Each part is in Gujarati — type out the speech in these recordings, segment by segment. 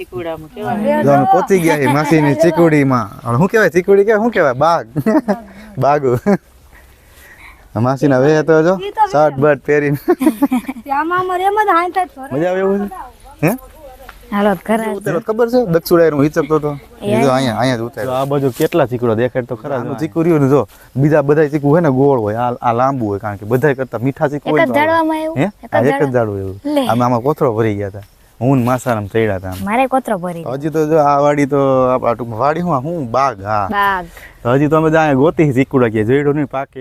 ચીકુડામાં કેવાય? જો અમે પહોંચી ગયા છીએ માસીની ચીકુડીમાં. હવે શું કહેવાય ચીકુડી કે શું કહેવાય? બાગ. બાગુ. માસીના વે તો જો શર્ટ બટ પહેરીને. આમાં અમારે એમ જ હાંતા મજા આવે એવું હે? હાલો ખરા ખબર છે? દક્ષુડાઈ હું હિચકતો જો અહીંયા અહીંયા જ આ બાજુ કેટલા ચીકુડા દેખાડ તો ખરા આનું ચીકુ ને જો બીજા બધા ચીકુ હોય ને ગોળ હોય આ આ લાંબુ હોય કારણ કે બધા કરતા મીઠા ચીકુ એક જ ઝાડવામાં એવું હે? એક જ ઝાડું એવું. આમાં આમાં કોથળો ભરી ગયા હતા. હું માસારામ ચડ્યા હતા મારે કોતરો ભરી હજી તો જો આ વાડી તો આપણા વાડી હું હું? બાગ હા. બાગ. તો હજી તો અમે જાય ગોતી ચીકુડા કે જોઈડો નહીં પાકે.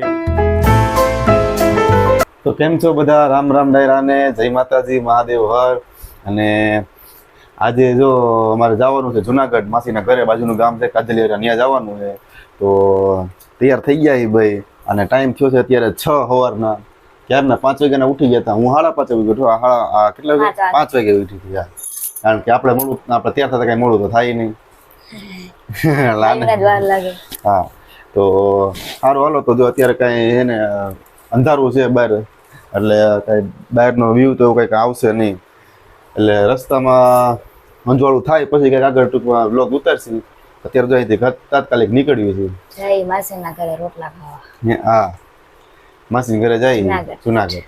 તો કેમ છો બધા? રામ રામ ડાયરાને. જય માતાજી મહાદેવ હર. અને આજે જો અમારે જવાનું છે જુનાગઢ માસીના ઘરે બાજુનું ગામ છે કાજલિયા ત્યાં જવાનું છે. તો તૈયાર થઈ ગયા ભાઈ. અને ટાઈમ થયો છે અત્યારે છ સવારના ક્યારના? પાંચ વાગ્યાના ઉઠી ગયા હતા. હું સાડા પાંચ વાગે ઉઠ્યો. સાડા કેટલા વાગે? પાંચ વાગે. ઉઠી ગયા. કારણ કે આપણે મોડું આપણે ત્યાં થતા કઈ મોડું તો થાય નહીં. હા. તો સારું હાલો. તો જો અત્યારે કાંઈ એને અંધારું છે બહાર. એટલે કાંઈ બહારનો વ્યૂ તો એવું કંઈક આવશે નહીં. એટલે રસ્તામાં અંજવાળું થાય. પછી કંઈક આગળ ટૂંકમાં બ્લોગ ઉતારશે. અત્યારે જો અહીંથી તાત્કાલિક નીકળ્યું છે. જય માસીના ઘરે રોટલા ખાવા. હે, હા માસીના ઘરે જાય જુનાગઢ. જુનાગઢ.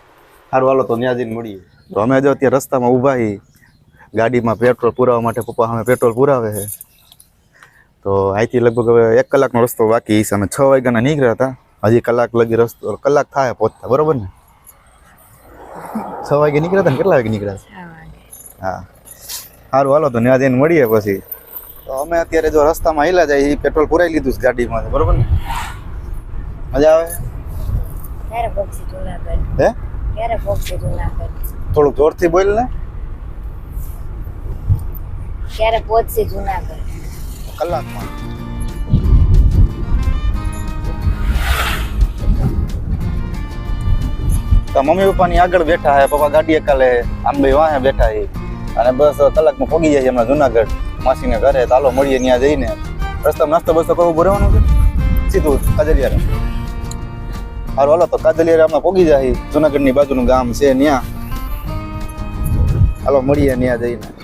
સારું હાલો તો ત્યાં જઈને મળીએ. તો અમે જો અત્યારે રસ્તામાં ઊભા છીએ ગાડીમાં પેટ્રોલ પુરાવવા માટે પપ્પા અમે પેટ્રોલ પુરાવે છે. તો અહીંથી લગભગ હવે એક કલાકનો રસ્તો બાકી છે. અમે છ વાગ્યાના નીકળ્યા હતા. હજી કલાક લગી રસ્તો કલાક થાય પહોંચતા બરોબર ને? છ વાગે નીકળ્યા હતા ને? કેટલા વાગે નીકળ્યા હા. સારું હાલો તો ત્યાં જઈને મળીએ પછી. તો અમે અત્યારે જો રસ્તામાં હેલા જાય એ પેટ્રોલ પુરાઈ લીધું છે ગાડીમાં બરોબર ને? મજા આવે? ક્યારે પહોંચી જુનાગઢ હે? ક્યારે પહોંચી જુનાગઢ થોડુંક જોરથી બોલ ને. ક્યારે પહોંચી જુનાગઢ કલાકમાં. તો મમ્મી પપ્પાની આગળ બેઠા હે પપ્પા ગાડી એકાલે આમ બે વાહે બેઠા હે. અને બસ કલાકમાં પહોંચી જાય છે હમણાં જુનાગઢ. માસીને ઘરે ચાલો મળીએ ત્યાં જઈને. રસ્તામાં નાસ્તો બસ્તો કરવો ભરવાનું છે સીધું કાજલિયારે સારું હાલો, તો કાજલિયારે હમણાં પહોંચી જાય જુનાગઢની બાજુનું ગામ છે ત્યાં હાલો, મળીએ ત્યાં જઈને.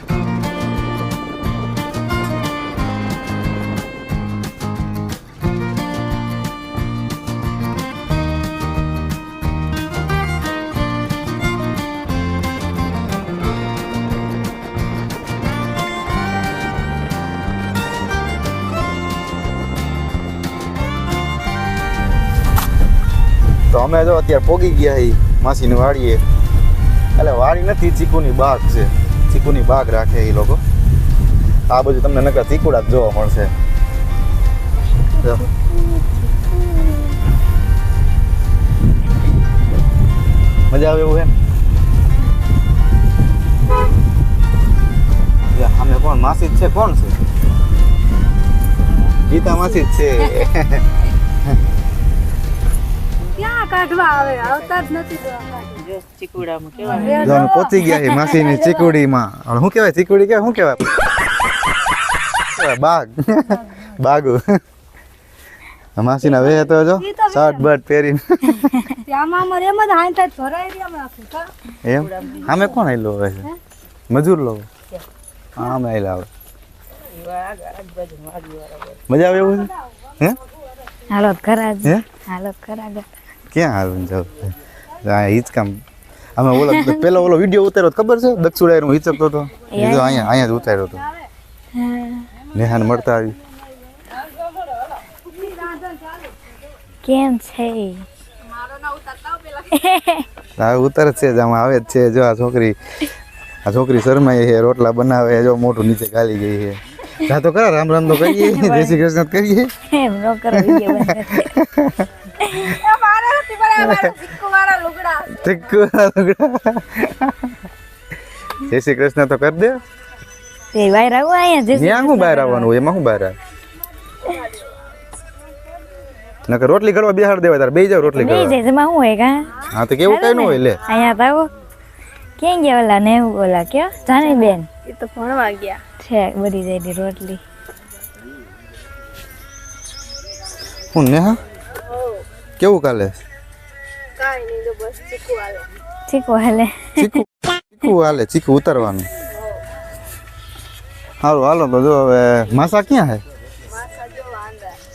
અમે જો અત્યારે પોગી ગયા હી, માસીની વાડીએ. એટલે વાડી નથી, ચીકુની બાગ છે. ચીકુની બાગ રાખે એ લોકો. આ બાજુ તમને નકર ચીકુડા જ જોવા મળશે. મજા આવે એવું હે અમે કોણ? માસી છે? કોણ છે? ગીતા માસી છે. ક્યાં કાઢવા આવે? આવતા જ નથી જો ચીકુડામાં કેવા જો અમે પહોંચી ગયા છે માસીની ચીકુડીમાં. હવે શું કહેવાય ચીકુડી કે શું કહેવાય? બાગ. બાગુ. માસીના વે તો જો શર્ટ બટ પહેરીને. અમારે એમ જ હાંતા ભરાઈ રહ્યા અમે આખું કા? એમ? આમે કોણ આયલો હવે? છે મજૂર લો. હા અમે આયલા હવે. મજા આવે એવું હે? હાલો ખરા હાલો ખરા જ ક્યાં હાલવું જવું આ હિચકામ. અમે ઓલો પેલો ઓલો વીડિયો ઉતાર્યો ખબર છે? દક્ષુડાયર હું હિચકતો હતો એ જો અહીંયા અહીંયા જ ઉતાર્યો હતો. નેહાન મળતા આવી. કેમ છે? હા ઉતર છે જ આમાં આવે જ છે. જો આ છોકરી આ છોકરી શરમાઈ છે રોટલા બનાવે જો મોટું નીચે ગાલી ગઈ છે. જા તો કરા રામ રામ તો કરીએ. જય શ્રી કૃષ્ણ કરીએ. એમ નો કરો વિડિયો ઠીક જય શ્રી કૃષ્ણ તો કરી દે તે વાયર આવો અહીંયા જય શ્રી ત્યાં શું બહાર આવવાનું હોય એમાં શું બહાર આવે નકર રોટલી ઘડવા બિહાર દેવાય તારે બેસી જાવ રોટલી બે ઘડવા જાય એમાં શું હોય કા હા તો કેવું કઈ ન હોય લે અહીંયા તો આવો ક્યાં ગયા ઓલા ને એવું ઓલા કયો જાની બેન એ તો ભણવા ગયા છે બધી જાય રોટલી હું નેહા કેવું કાલે ચીકુ હાલે. ચીકુ ચીકુ હાલે ચીકુ ઉતારવાનું. સારું હાલો તો જો હવે માસા ક્યાં હે?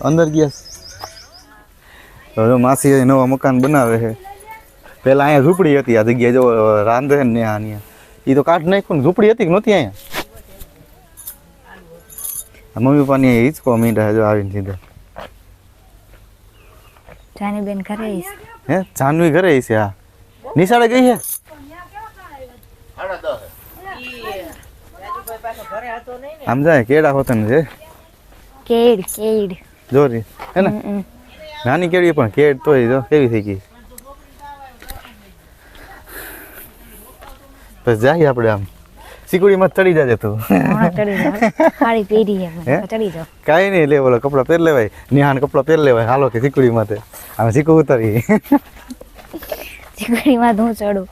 અંદર ગયા. છે? તો જો માસી હજી નવા મકાન બનાવે છે. પેલા અહીંયા ઝૂંપડી હતી આ જગ્યાએ જો રાંધે ને ત્યાં અહીંયા એ તો કાઢ નાખ્યું ને ઝૂંપડી હતી કે નહોતી અહીંયા? આ મમ્મી પપ્પાની હિંચકો મીંડા છે જો આવીને સીધા. જાની બેન ઘરે આવીશ. હે? જાનવી ઘરે છે આ નિશાળે ગઈ છે આમ જાય કેળા હોતા ને છે? કેડ કેડ જોરી. હે ને. નાની કેળવી પણ કેડ તોય જો કેવી થઈ ગઈ. બસ જાય આપણે આમ. સિકુડીમાં ચડી જાજે તું. ચડી સાડી પહેરી જાઓ કાંઈ નહીં લે બોલો કપડાં પહેર લેવાય. નિહાન કપડાં પહેર લેવાય. હાલો કે સિકુડી માટે આમ સિકુ ઉતરી. ચીકડીમાં તો હું ચડું.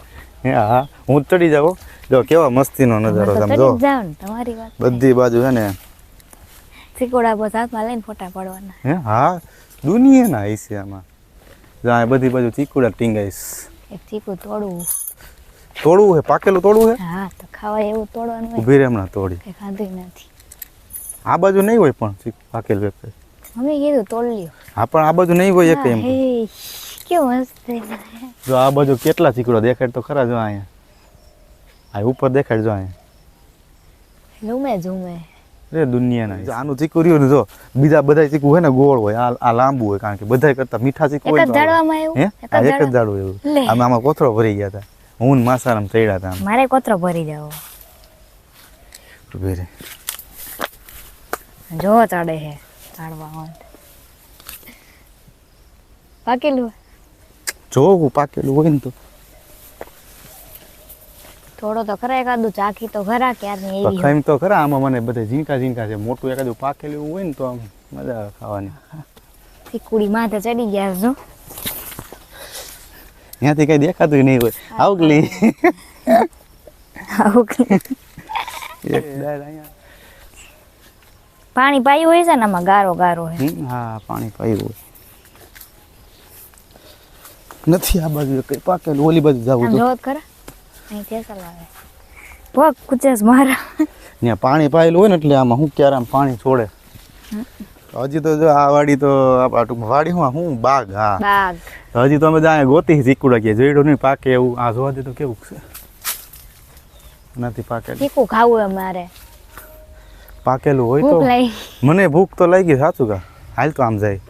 હે હા હું. ચડી જાઉં. જો કેવા મસ્તીનો નજારો તો જો. ને તમારી વાત બધી બાજુ છે ને. ચીકોડા બસ હાથમાં લઈને ફોટા પાડવાના. હે હા. દુનિયાના હૈસે આમાં. જો આ બધી બાજુ ચીકુડા ટીંગાઈશ. એક ચીકુ તોડવું તોડવું છે પાકેલું તોડવું હે? હા તો ખાવા એવું તોડવાનું ઊભી રે હમણાં તોડી. કઈ ખાધું નથી. આ બાજુ નહીં હોય પણ પાકેલું એક. અમે કીધું તોડ લ્યો હા પણ આ બાજુ નહીં હોય એક એમ કેવું મસ્ત જો આ બાજુ કેટલા ચીકડો દેખાડ તો ખરા જો અહીંયા. આ ઉપર દેખાડ જો અહીંયા. ઝૂમે ઝૂમે. રે દુનિયાના. જો આનું ચીકુ રહ્યું ને જો બીજા બધા ચીકુ હોય ને ગોળ હોય આ લાંબુ હોય કારણ કે બધા કરતા મીઠા ચીકુ એક હોય જ તો આવે. ઝાડવામાં એવું એક જ એક જ ઝાડું એવું લે. આમાં આમાં કોથળો ભરી ગયા હતા. હું માસારામ ચડ્યા હતા મારે કોતરો ભરી દેવો. ઊભી જો ચડે છે હોય પાકેલું જોવું પાકેલું હોય ને તો. થોડો તો ખરા એકાદું ચાખી તો ખરા ક્યારની એવી. ખાઈમ તો ખરા આમાં મને બધા ઝીંકા ઝીંકા છે. મોટું એકાદું પાકેલું હોય ને તો આમ મજા આવે ખાવાની. કુડી માથે ચડી ગયા છો ત્યાંથી કઈ દેખાતું નહીં હોય. આવકલી. પાણી પાયું હોય છે ને આમાં? ગારો ગારો હોય. હા પાણી પાયું હોય. નથી આ બાજુ કઈ પાકેલું ઓલી બાજુ જવું તો. જોત ખરા. અહીં કેસલ આવે. પગ કુચેસ મારા. ત્યાં પાણી પાયેલું હોય ને એટલે આમાં હું ક્યારે આમ પાણી છોડે? હજી તો જો આ વાડી તો આ ટૂંકમાં વાડી હું હું બાગ હા. બાગ. હજી તો અમે જાય ગોતી ચીકુડા કે જોઈડો નહીં પાકે એવું. આ જોવા દે તો કેવું છે? નથી પાકે ચીકુ ખાવું અમારે. પાકેલું હોય તો મને ભૂખ તો લાગી સાચું કા? હાલ તો આમ જાય.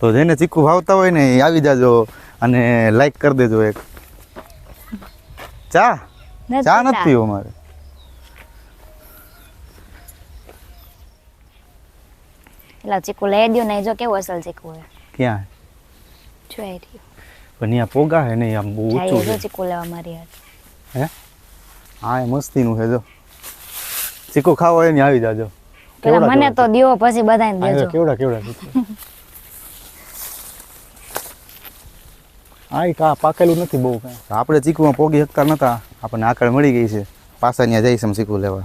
તો જેને ચીકુ ભાવતા હોય ને એ આવી જાજો અને લાઈક કરી દેજો એક. ચા? ચા નથી. પીવું મારે એટલે ચીકુ લઈ દઉં ને જો કેવું અસલ ચીકુ હે ક્યાં જોઈ રહ્યું પણ ત્યાં પોગા હે ને આમ બહુ ઊંચું છે ચીકુ લેવા મારી હાથ હે હા એ મસ્તીનું છે જો ચીકુ ખાવો હોય ને આવી જાજો પેલા કેવડા મને તો દિયો પછી બધાને આ દેજો કેવડા કેવડા ચીકુ આ કા પાકેલું નથી બહુ કાંઈ આપણે ચીકુમાં પોગી શકતા નતા આપણને આકળ મળી ગઈ છે પાછા ત્યાં જઈશ ચીકુ લેવા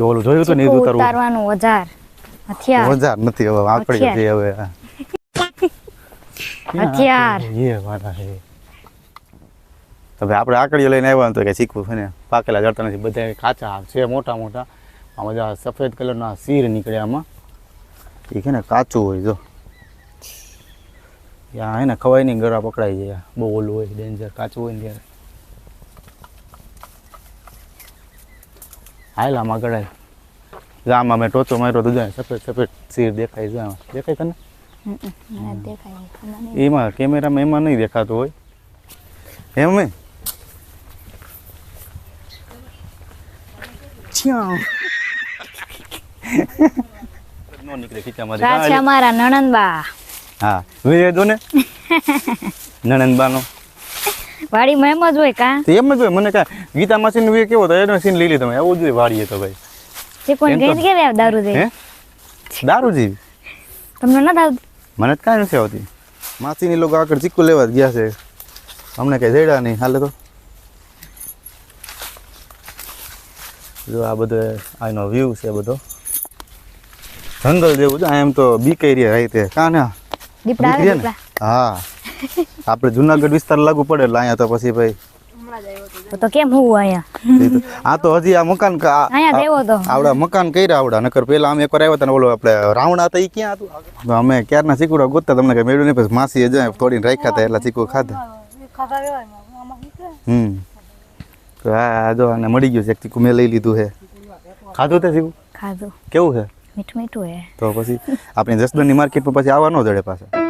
ઓલું જોયું તો નહીં ઉતારવાનું ઓજાર હથિયાર નથી હવે આકડી હતી હવે. હથિયાર. એ મારા હે હવે આપણે આકડીઓ લઈને આવ્યા તો કે શીખવું છે ને? પાકેલા જડતા નથી બધા કાચા છે મોટા મોટા. આમાં જે સફેદ કલરના શીર નીકળે આમાં. એ છે ને કાચું હોય જો. ત્યાં હે ને ખવાય નહીં ગળા પકડાઈ જાય. બહુ ઓલું હોય ડેન્જર કાચું હોય ને ત્યારે. હાલ આમાં ગળાય આમાં મેં ટોચો માર્યો તો જાય સફેદ સફેદ સીર દેખાય છે આમાં. દેખાય તને. એમાં કેમેરામાં એમાં નહીં દેખાતું હોય. એમ મેં અમારા નણંદબા. હા. વિજય ને. નણંદબાનો. વાડીમાં એમ જ હોય કા? એમ જ હોય. મને કાંઈ ગીતા માસી નું કેવો હતો એનો સીન લઈ લીધો મેં. આવું જ હોય વાડીએ તો ભાઈ. તો- ગઈ કેવી આવે દારૂ દે દારૂ જેવી તમને નથી આવતું મને તો નથી આવતી. માસીની લોકો આગળ ચીકુ લેવા ગયા છે. અમને કઈ જડ્યા નહીં. હાલે તો. જો આ બધો આનો વ્યૂ છે બધો. જંગલ જેવું છે. એમ તો બીક એરિયા રીતે તે. કાં ને દીપડા આવે બીક રે ને? દીપડા. હા. આપણે જુનાગઢ વિસ્તાર લાગુ પડે એટલે અહીંયા તો પછી ભાઈ તો તો કેમ હું અહીંયા? આ તો હજી આ મકાન અહીંયા દેવો તો. આવડા મકાન કર્યા આવડા. નકર પેલા અમે એકવાર આવ્યા હતા ઓલો આપણે રાવણા હતા એ ક્યાં હતું? અમે ક્યારના ચીકુડા ગોતતા તમને કઈ મેળવ્યું નહીં પછી માસી જાય થોડીને રાખ્યા હતા એટલા ચીકુ ખાધા. હમ. તો આ જો આને મળી ગયું છે એક ચીકુ મેં લઈ લીધું છે. ખાધું તે ચીકુ? ખાધું. કેવું છે? મીઠું મીઠું હે તો પછી આપણી જસદણની માર્કેટમાં પછી આવવા ન જડે પાછા.